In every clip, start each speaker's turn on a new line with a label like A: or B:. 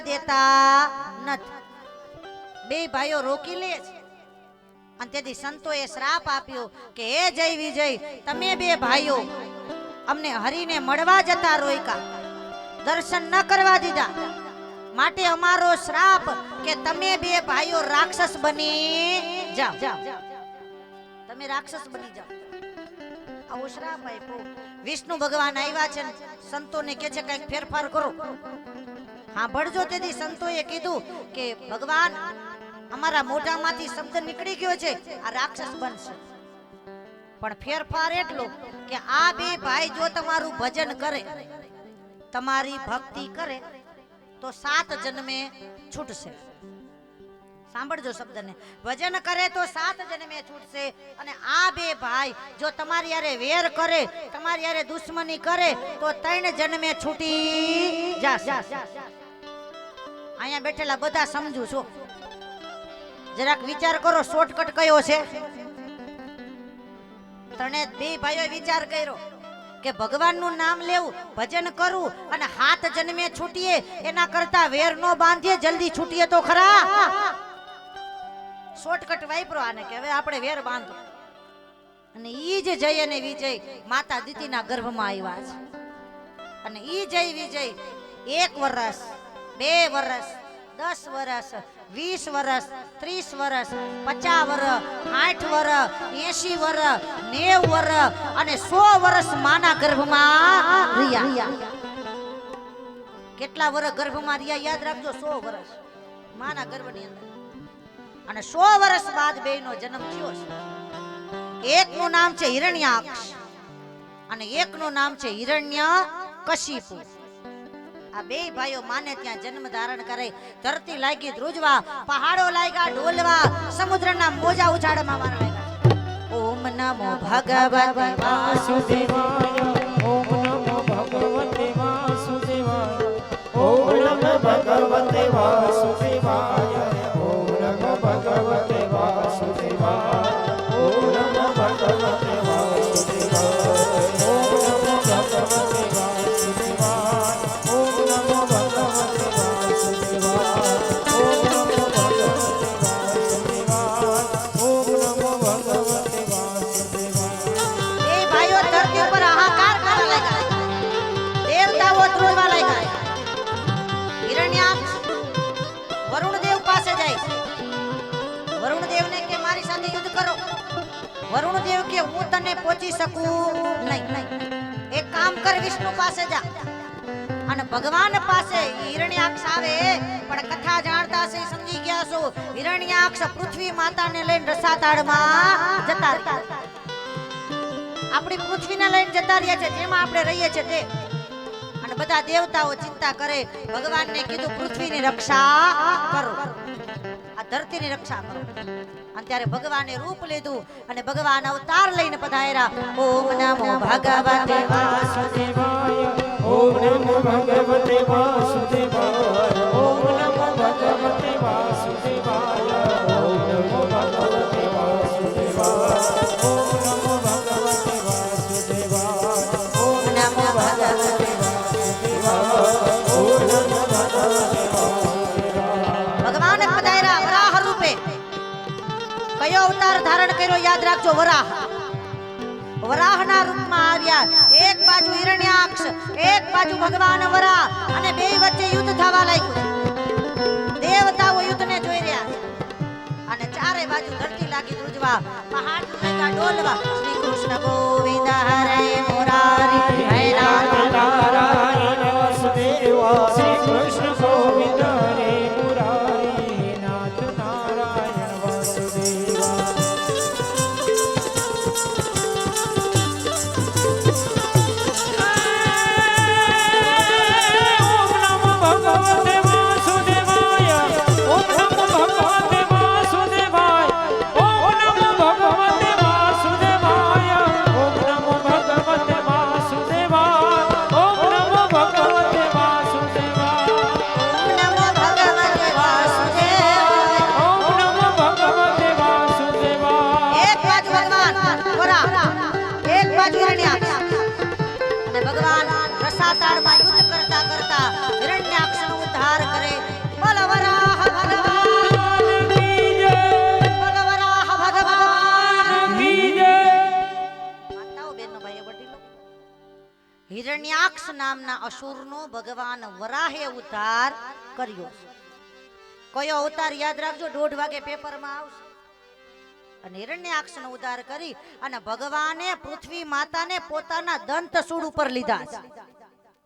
A: દેતા નથી. બે ભાઈઓ રોકી લે છે. અને તેથી સંતોએ શ્રાપ આપ્યો કે, હે જય વિજય, તમે બે ભાઈઓ અમને હરીને મળવા જતા રોયકા દર્શન ન કરવા દીધા. માટે અમારો શ્રાપ કે તમે બે ભાઈઓ રાક્ષસ બની જાઓ. તમે રાક્ષસ બની જાઓ. આવો શ્રાપ આપ્યો. વિષ્ણુ ભગવાન આવ્યા છે સંતોને કે છે, કંઈક ફેરફાર કરો. હા ભળજો તેથી સંતોએ કીધું કે, ભગવાન, અમારા મોઢામાંથી શબ્દ નીકળી ગયો છે. આ રાક્ષસ બનશે. પણ ફેરફાર એટલો કે આ બે ભાઈ જો તમારું ભજન કરે, તમારી ભક્તિ કરે, તો સાત જન્મે છૂટશે. સાંભળજો શબ્દને. ભજન કરે તો સાત જન્મે છૂટશે. અને આ બે ભાઈ જો તમારી યારે વેર કરે, તમારી યારે દુશ્મની કરે, તો ત્રણ જન્મે છૂટી જાશે. અહીંયા બેઠેલા બધા સમજુ છો. જરાક વિચાર કરો શોર્ટકટ કયો છે? ત્રણે બે ભાઈઓ વિચાર કર્યો કે ભગવાનનું નામ લેવું, ભજન કરવું અને હાથ જન્મે છૂટીએ, એના કરતા વેર નો બાંધીએ, જલ્દી છૂટીએ તો ખરા? શોર્ટકટ વાપરો આને કે હવે આપણે વેર બાંધો. અને ઈ જ જય અને વિજય માતા દીતીના ગર્ભમાં આવ્યા છે. અને ઈ જય વિજય એક વર્ષ બે વર્ષ દસ વર્ષ વીસ વર્ષ ત્રીસ વર્ષ પચાસ વર્ષ આઠ વર્ષ એસી વર્ષ નેવ વર્ષ અને સો વર્ષ માના ગર્ભમાં રહ્યા. કેટલા વર્ષ ગર્ભમાં રહ્યા યાદ રાખજો, સો વર્ષ માના ગર્ભની અંદર. અને સો વર્ષ બાદ બે નો જન્મ થયો છે. એકનું નામ છે હિરણ્યાક્ષ અને એકનું નામ છે હિરણ્ય કશિપુ આ બે ભાઈઓ માને ત્યાં જન્મ ધારણ કરે. ધરતી લાગી ધ્રુજવા, પહાડો લાગ્યા ઢોલવા સમુદ્રના મોજા ઉછાળમાં મારા લાગ્યા. ઓમ નમો ભગવતે
B: વાસુદેવાય.
A: શકું? નહીં એક કામ કર વિષ્ણુ પાસે જા. અને ભગવાન પાસે હિરણ્યાક્ષ આવે, પણ કથા જાણતા છે સમજી ગયા છો હિરણ્યાક્ષ પૃથ્વી માતાને લઈને રસાતાળમાં જતા રહ્યા. આપણી પૃથ્વીને લઈને જતા રહ્યા છે, જેમાં આપણે રહીએ છીએ તે. અને બધા દેવતાઓ ચિંતા કરે, ભગવાનને કીધું, પૃથ્વીની રક્ષા કરો. ધરતીની રક્ષા કરો. અને ત્યારે ભગવાને રૂપ લીધું અને ભગવાન અવતાર લઈને પધાર્યા. ઓમ નમો ભગવતે
B: વાસુદેવાય. ઓમ નમો ભગવતે વાસુદેવાય.
A: કર્યો યાદ રાખજો, વરાહ. વરાહના રૂપમાં આવ્યા. એક બાજુ હિરણ્યાક્ષ, એક બાજુ ભગવાન વરાહ અને બે વચ્ચે યુદ્ધ થવા લાગ્યું. દેવતાઓ યુદ્ધને જોઈ રહ્યા અને ચારે બાજુ ધરતી લાગી ધ્રુજવા પહાડ ડોલવા. શ્રી કૃષ્ણ ગોવિંદ હરે અસુરનો ભગવાન વરાહે ઉદ્ધાર કર્યો. કયો અવતાર યાદ રાખજો, દોઢ વાગે પેપરમાં આવશે. અને હિરણ્યાક્ષનો ઉદ્ધાર કરી અને ભગવાને પૃથ્વી માતાને પોતાના દંત સૂળ ઉપર લીધા છે.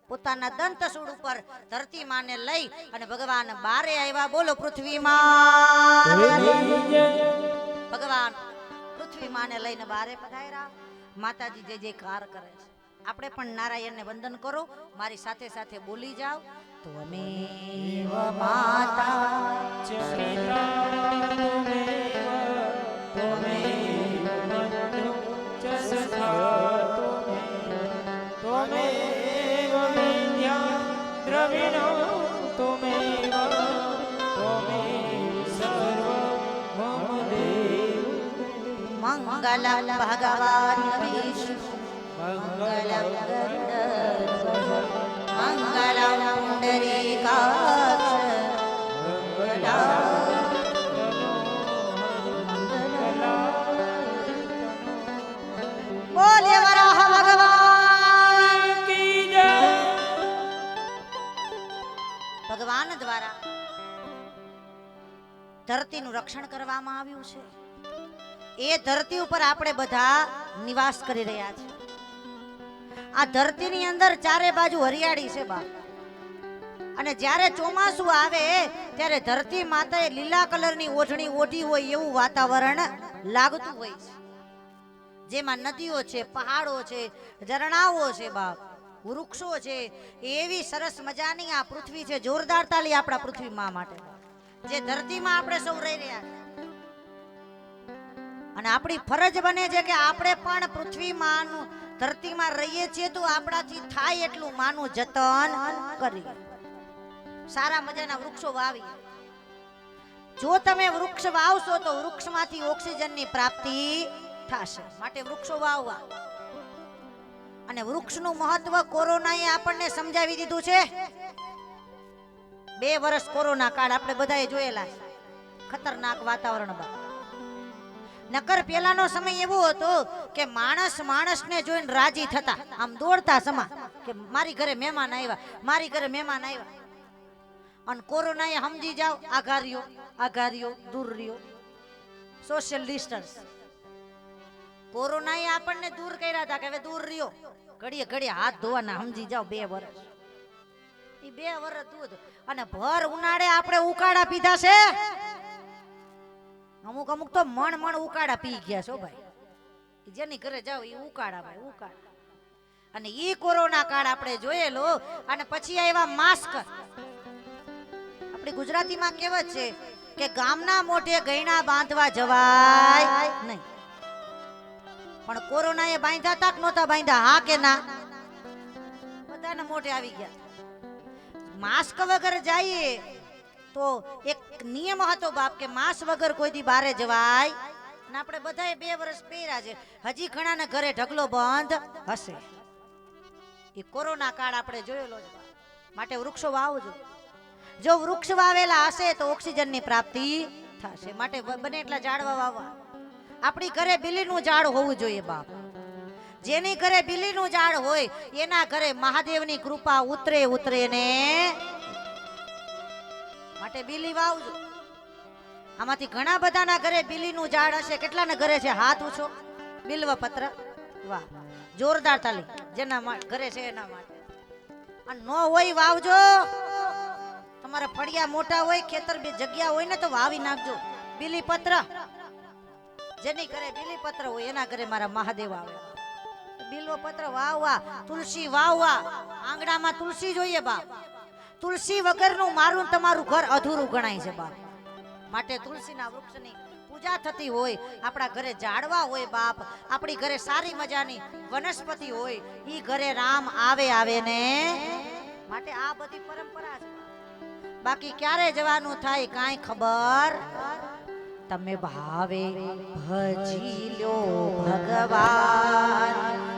A: પોતાના દંત સૂળ ઉપર ધરતી માને લઈ અને ભગવાન બારે આવ્યા, બોલો, પૃથ્વી ભગવાન પૃથ્વી માને લઈને બારે પધાર્યા. માતાજી જે જે કાર કરે છે. આપણે પણ નારાયણને વંદન કરો. મારી સાથે સાથે બોલી જાઓ. તો અમે માતા મંગલમ ભગવાન વિષ્ણુ ભગવાન દ્વારા ધરતીનું રક્ષણ કરવામાં આવ્યું છે. એ ધરતી ઉપર આપણે બધા નિવાસ કરી રહ્યા છે આ ધરતીની અંદર ચારે બાજુ હરિયાળી છે બા. અને જ્યારે ચોમાસું આવે, ત્યારે ધરતી માતાએ લીલા કલરની ઓઢણી ઓઢી હોય એવું વાતાવરણ લાગતું હોય છે. જેમાં નદીઓ છે, પહાડો છે, ઝરણાઓ છે બાપ વૃક્ષો છે, એવી સરસ મજાની આ પૃથ્વી છે, જોરદાર તાલી આપણા પૃથ્વી માં માટે. જે ધરતીમાં આપણે સૌ રહી રહ્યા છે અને આપણી ફરજ બને છે કે આપણે પણ પૃથ્વી માનું ધરતીમાં રહીએ છીએ તો આપણાથી થાય એટલું માનું જતન કરીએ. સારા મજાના વૃક્ષો વાવી જો તમે વૃક્ષ વાવશો તો વૃક્ષમાંથી ઓક્સિજનની પ્રાપ્તિ થશે. માટે વૃક્ષો વાવવા. અને વૃક્ષનું મહત્વ કોરોનાએ આપણને સમજાવી દીધું છે. બે વર્ષ કોરોના કાળ આપણે બધાએ જોયેલા ખતરનાક વાતાવરણમાં નકર પેલાનો સમય એવો હતો કે માણસ માણસને જોઈને રાજી થતા. આમ દોડતા સમા કે મારી ઘરે મહેમાન આવ્યા, મારી ઘરે મહેમાન આવ્યા. અને કોરોનાએ સમજી જાવ આઘાર્યો આઘાર્યો દૂર રહ્યો. સોશિયલ ડિસ્ટન્સ કોરોનાએ આપણને દૂર કર્યા હતા કે હવે દૂર રહ્યો. ઘડીએ ઘડીએ હાથ ધોવાના, સમજી જાઓ, બે વર્ષ. એ બે વર્ષ દૂધ. અને ભર ઉનાળે આપણે ઉકાળા પીધા છે. અમુક અમુક તો મણ મણ ઉકાળા પી ગયા છો ભાઈ. જેની ઘરે જાવ એ ઉકાળા ભાઈ, ઉકાળા. અને ઈ કોરોના કાળ આપણે જોયેલો અને પછી આવ્યા માસ્ક. આપણી ગુજરાતીમાં કહેવત છે કે ગામના મોઢે ગયણા બાંધવા જવાય નહીં. પણ કોરોના એ બાંધ્યા તાક નહોતા બાંધ્યા, હા કે ના? બધાના મોઢે આવી ગયા. માસ્ક વગર જઈએ તો એક નિયમ હતો બાપ કે માસ વગર કોઈ દી બારે જવાય. અને આપણે બધાએ બે વર્ષ પહેર્યા છે. હજી ઘણાના ઘરે ઢગલો બંધ હશે. એ કોરોના કાળ આપણે જોયેલો છે માટે વૃક્ષો વાવજો. જો વૃક્ષ વાવેલા હશે તો ઓક્સિજનની પ્રાપ્તિ થશે. માટે બને એટલા ઝાડવા વાવવા. આપણી ઘરે બિલીનું ઝાડ હોવું જોઈએ બાપ. જેની ઘરે બિલીનું ઝાડ હોય, એના ઘરે મહાદેવની કૃપા ઉતરે ઉતરે ને માટે બિલી વાવજો. આમાંથી ઘણા બધાના ઘરે બિલીનું ઝાડ હશે. કેટલાના ઘરે છે? હાથ ઉછો. બિલ્વ પત્ર વાહ. જોરદાર તાલી. જેના ઘરે છે એના માટે. અને નો હોય વાવજો. તમારા ફળિયા મોટા હોય, ખેતર બે જગ્યા હોય ને તો વાવી નાખજો. બિલી પત્ર જેની ઘરે બિલી પત્ર હોય, એના ઘરે મારા મહાદેવ આવે. બિલ્વ પત્ર વાવવા, તુલસી વાવવા. આંગણામાં તુલસી જોઈએ બાપ. તુલસી વગરનું મારું તમારું ઘર અધૂરું ગણાય છે, બાપ. માટે તુલસીના વૃક્ષની પૂજા થતી હોય, આપણા ઘરે ઝાડવા હોય, બાપ. આપણી ઘરે સારી મજાની વનસ્પતિ હોય, ઈ ઘરે રામ આવે આવે ને. માટે આ બધી પરંપરા છે બાકી ક્યારે જવાનું થાય કાંઈ ખબર? તમે ભાવે ભજી લો ભગવાન.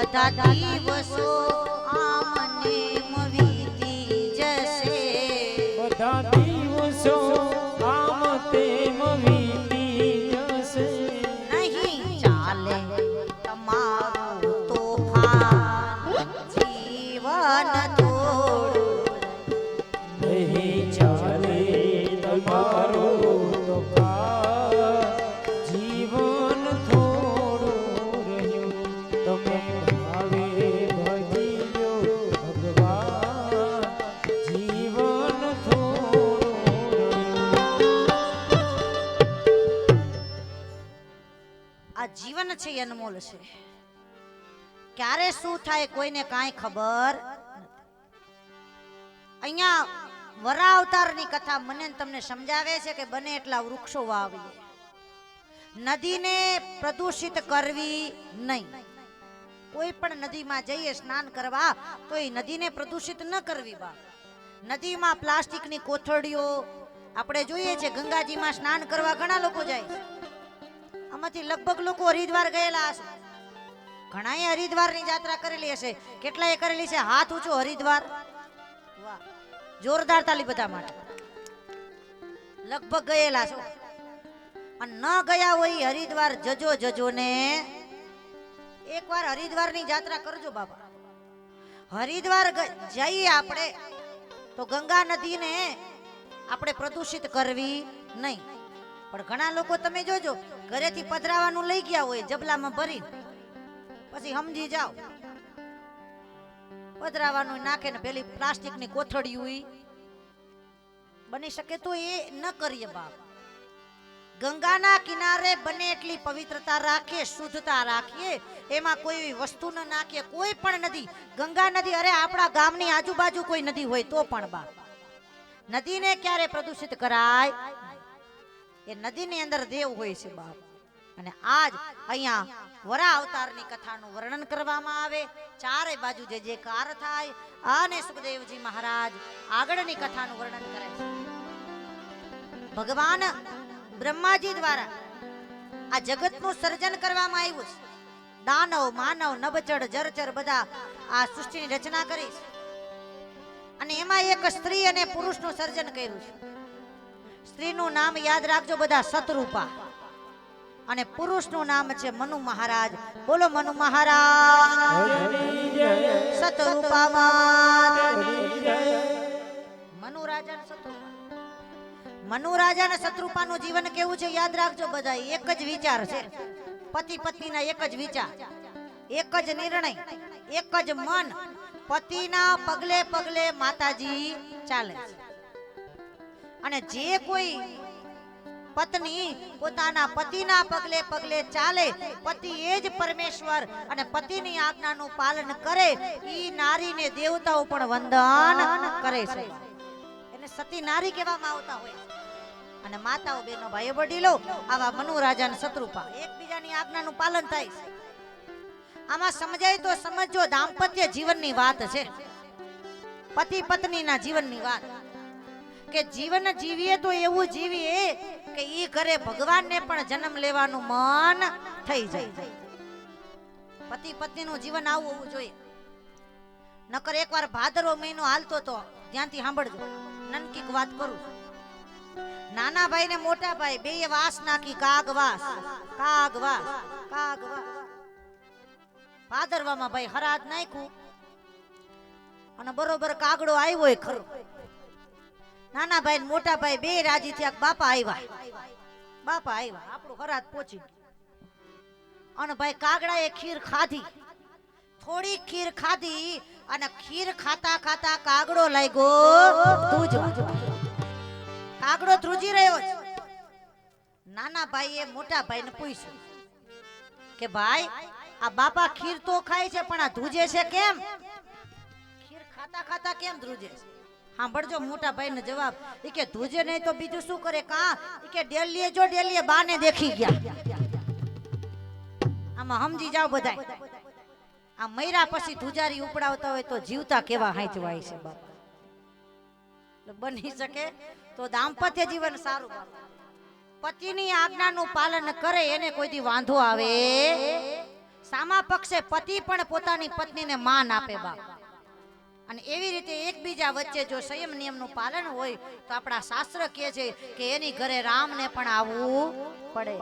A: બધા દિવસો છે ક્યારે શું થાય કોઈને કાંઈ ખબર અહીંયા વરા અવતારની કથા મને તમને સમજાવે છે કે બને એટલા વૃક્ષો વાવીએ. નદીને પ્રદૂષિત કરવી નહીં. કોઈ પણ નદીમાં જઈએ, સ્નાન કરવા, તો એ નદીને પ્રદૂષિત ન કરવી બા. નદીમાં પ્લાસ્ટિકની કોથળીઓ, આપણે જોઈએ છે ગંગાજીમાં સ્નાન કરવા ઘણા લોકો જાય છે. આમાંથી લગભગ લોકો હરિદ્વાર ગયેલા હશે. ઘણાએ હરિદ્વારની યાત્રા કરેલી હશે. કેટલાએ કરેલી છે? હાથ ઊંચો હરિદ્વાર. વાહ. જોરદાર તાલી બધા માટે. લગભગ ગયેલા છો. અને ન ગયા હોય હરિદ્વાર, જજો જજો ને એકવાર હરિદ્વારની યાત્રા કરજો બાબા હરિદ્વાર જઈએ આપણે. તો ગંગા નદીને આપણે પ્રદૂષિત કરવી નહીં. પણ ઘણા લોકો તમે જોજો, ઘરેથી પધરાવાનું લઈ ગયા હોય, જબલામાં ભરી પછી સમજી જાઓ. પધરાવાનું નાખે ને પેલી પ્લાસ્ટિકની કોથળી હોય બની શકે તો એ ન કરીએ બાપ. ગંગાના કિનારે બને એટલી પવિત્રતા રાખીએ, શુદ્ધતા રાખીએ, એમાં કોઈ વસ્તુ ન નાખીએ, કોઈ પણ નદી. ગંગા નદી, અરે આપણા ગામની આજુબાજુ કોઈ નદી હોય તો પણ બાપ. નદીને ક્યારે પ્રદૂષિત કરાય? એ નદીની અંદર દેવ હોય છે બાપ. અને આજ અહીંયા વરા અવતારની કથાનું વર્ણન કરવામાં આવે. ચારે બાજુ જે જે કાર થાય અને સુખદેવજી મહારાજ આગળની કથાનું વર્ણન કરે છે. ભગવાન બ્રહ્માજી દ્વારા આ જગતનું સર્જન કરવામાં આવ્યું છે. દાનવ, માનવ નબચડ જરચર બધા આ સૃષ્ટિની રચના કરી છે. અને એમાં એક સ્ત્રી અને પુરુષનું સર્જન કર્યું છે. સ્ત્રીનું નામ યાદ રાખજો બધા સતરૂપા અને પુરુષનું નામ છે મનુ મહારાજ. બોલો મનુ મહારાજ. સતરૂપામાં મનુ રાજા શત્રુપા મનુ રાજા ને શત્રુપાનું જીવન કેવું છે યાદ રાખજો બધા. એક જ વિચાર છે. પતિ પત્નીના એક જ વિચાર. એક જ નિર્ણય. એક જ મન. પતિના પગલે પગલે માતાજી ચાલે છે. અને જે કોઈ પત્ની પોતાના પતિના પગલે પગલે ચાલે, પતિ એ જ પરમેશ્વર અને પતિની આજ્ઞાનું પાલન કરે, ઈ નારીને દેવતાઓ પણ વંદન કરે છે. એને સતી નારી કહેવામાં આવતા હોય અને માતાઓ બેનો ભાઈઓ, વડીલો, આવા મનુરાજા અને શત્રુપા, એકબીજાની આજ્ઞાનું પાલન થાય છે. આમાં સમજાય તો સમજો દાંપત્ય જીવનની વાત છે. પતિ પત્નીના જીવનની વાત. કે જીવન જીવીએ તો એવું જીવીએ કે ઈ ઘરે ભગવાનને પણ જન્મ લેવાનું મન થઈ જાય. પતિ પત્નીનું જીવન આવું હોવું જોઈએ. નકર એકવાર ભાદરવો મહિનો હાલતો તો ત્યાંથી સાંભળજો. નનકીક વાત કરું નાના ભાઈ ને મોટા ભાઈ બે વાસ નાખી કાગ વાસ કાગ વાસ કાગ વાસ ભાદરવામાં ભાઈ હરાજ નાખ્યું. અને બરોબર કાગડો આવ્યો ખરો. નાના ભાઈ મોટા ભાઈ બે રાજી થયા બાપા આવ્યા બાપા આવ્યા આપણું હરાત પહોંચી અને ભાઈ કાગડાએ ખીર ખાધી. થોડી ખીર ખાધી અને ખીર ખાતા ખાતા કાગડો લાગ્યો ધ્રુજવા. કાગડો ધ્રુજી રહ્યો છે નાના ભાઈએ મોટા ભાઈને પૂછ્યું કે ભાઈ, આ બાપા ખીર તો ખાય છે, પણ આ ધ્રુજે છે કેમ? ખીર ખાતા ખાતા કેમ ધ્રુજે છે? સાંભળજો મોટા ભાઈને જવાબ. એ કે ધ્રુજે નહીં તો બીજું શું કરે કા? એ કે ડેલીએ જો ડેલીએ બાને દેખી ગયા. આમાં સમજી જાઓ બધા આ મૈરા પછી ધુજારી ઉપડાવતા હોય તો જીવતા કેવા હાંચવાય છે બાપા. બની શકે તો દાંપત્ય જીવન સારું પતિની આજ્ઞાનું પાલન કરે એને કોઈ દી વાંધો આવે? સામા પક્ષે પતિ પણ પોતાની પત્નીને માન આપે બાપ. અને એવી રીતે એકબીજા વચ્ચે જો સંયમ નિયમનું પાલન હોય તો આપણા શાસ્ત્ર કહે છે કે એની ઘરે રામને પણ આવવું પડે.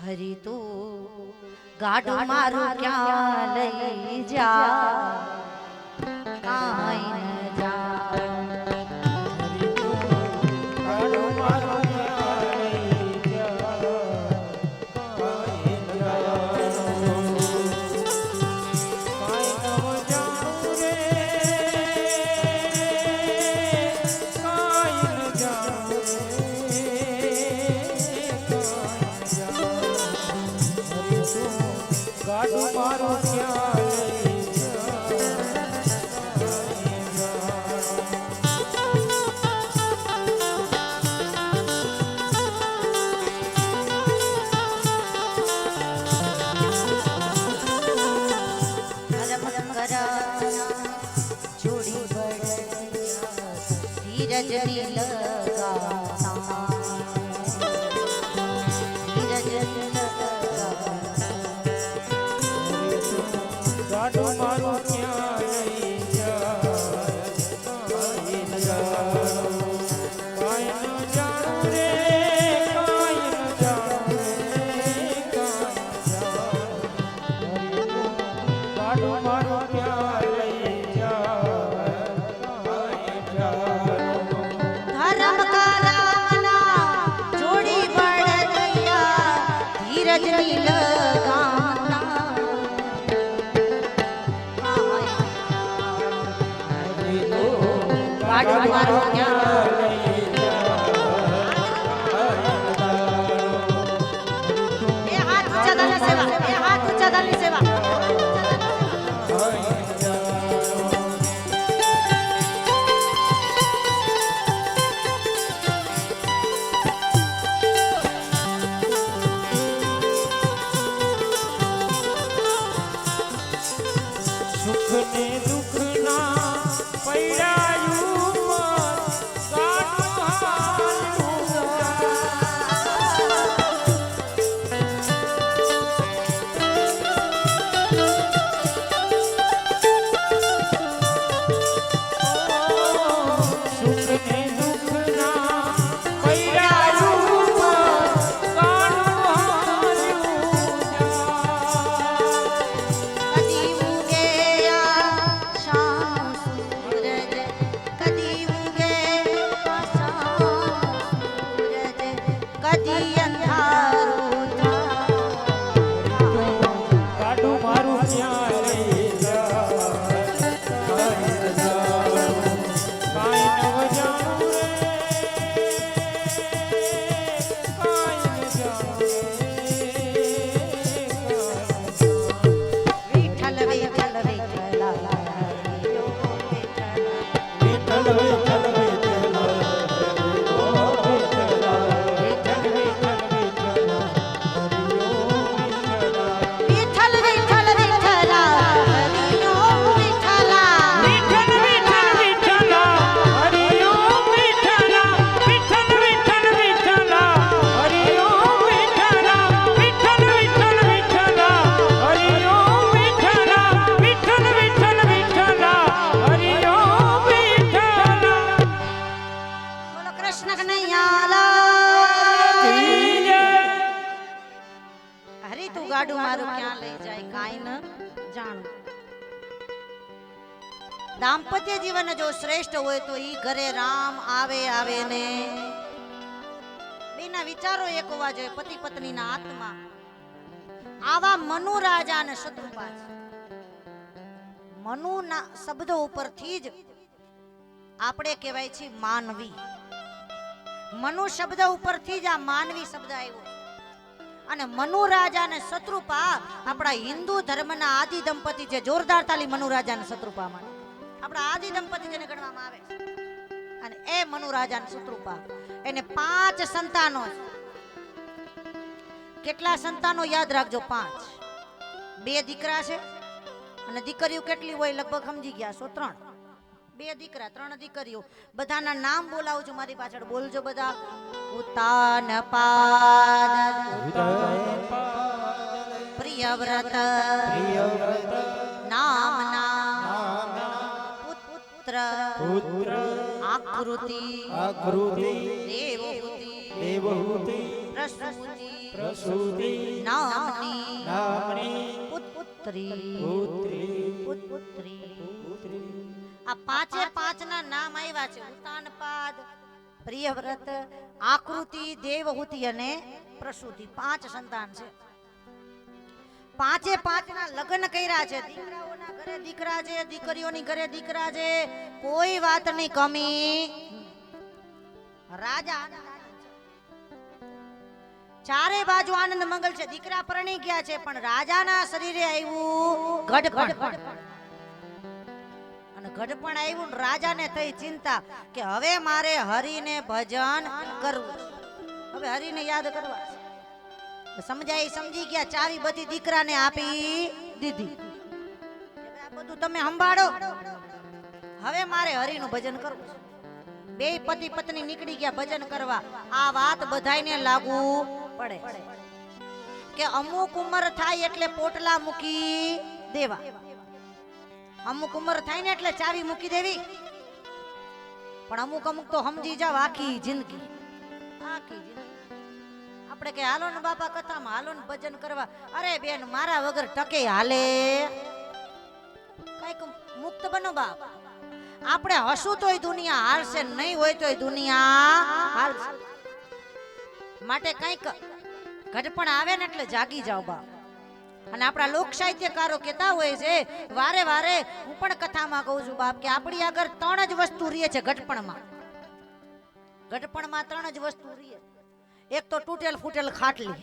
A: હરી તું ગાડું મારું ક્યાં લઈ જા? કાંઈ
B: ધીરજની ગાડો મારું ક્યાં લઈ જાય કાઈ ન જાણું.
A: દાંપત્ય જીવન જો શ્રેષ્ઠ હોય તો ઈ ઘરે રામ આવે આવે ને. બેના વિચારો એક હોવા જોઈએ પતિ પત્નીના આત્મા. આવા મનુ રાજા અને શત્રુપા છે. મનુના શબ્દો ઉપરથી જ આપણે કહેવાય છે માનવી. મનુ શબ્દ ઉપરથી જ આ માનવી શબ્દ આવ્યો. અને મનુરાજા અને શત્રુપા આપણા હિન્દુ ધર્મના આદિ દંપતિ છે જોરદાર તાલી મનુરાજા અને શત્રુપા માટે આપણા આદિ દંપતી જેને ગણવામાં આવે છે. અને એ મનુરાજા અને શત્રુપા. એને પાંચ સંતાનો કેટલા સંતાનો યાદ રાખજો? પાંચ. બે દીકરા છે. અને દીકરીઓ કેટલી હોય? લગભગ સમજી ગયા છો ત્રણ. બે દીકરા ત્રણ દીકરીઓ. બધાના નામ બોલાવું છું મારી પાછળ. બોલજો બધા. ઉતાન પાદ પ્રિયવ્રત નામના. પુત્ર.
B: પુત્ર
A: આકૃતિ.
B: આકૃતિ.
A: દેવહૂતિ.
B: દેવહૂતિ.
A: પ્રસૂતિ.
B: પ્રસૂતિ.
A: નામની.
B: નામની.
A: પુત્રી
B: પુત્રી.
A: પુત્રી.
B: પુત્રી.
A: આ પાંચે પાંચના નામ આવ્યા છે. ઉતાનપાદ પ્રિયવ્રત, આકૃતિ, દેવહૂતિ અને પ્રસૂતિ. પાંચ સંતાન છે. પાંચે પાંચના લગ્ન કર્યા છે. દીકરાઓના ઘરે દીકરા છે, દીકરીઓની ઘરે દીકરા છે. કોઈ વાતની કમી રાજા. ચારે બાજુ આનંદ મંગલ છે. દીકરા પરણી ગયા છે, પણ રાજાના શરીરે આવ્યું ગઢપણ આવ્યું રાજાને થઈ ચિંતા કે હવે મારે હરિને ભજન કરવું. હવે હરિને યાદ કરવા સમજાય સમજી ગયા ચાવી બધી દીકરાને આપી દીધી. બધું તમે સંભાળો. હવે મારે હરિનું ભજન કરવું બે પતિ પત્ની નીકળી ગયા ભજન કરવા. આ વાત બધાયને લાગુ પડે કે અમુક ઉંમર થાય એટલે પોટલા મૂકી દેવા. અમુક ઉંમર થાય ને એટલે ચાવી મૂકી દેવી. પણ અમુક અમુક તો સમજી જાવ આખી જિંદગી. આખી આપણે કે હાલો ને બાપા કથામાં, હાલો ને ભજન કરવા. અરે બેન, મારા વગર ટકે હાલે. કંઈક મુક્ત બનો બાપ. આપણે હસું તોય દુનિયા, હાલશે નહીં હોય તોય દુનિયા, હાલશે. માટે કંઈક ગઢપણ આવે ને એટલે જાગી જાઓ બાપ. અને આપણા લોક સાહિત્યકારો કહેતા હોય છે, વારે વારે હું પણ કથામાં કહું છું, બાપ, કે આપણી આગળ ત્રણ જ વસ્તુ રહે છે ઘટપણમાં ઘટપણમાં ત્રણ જ વસ્તુ રહે એક તો તૂટેલ ફૂટેલ ખાટલી.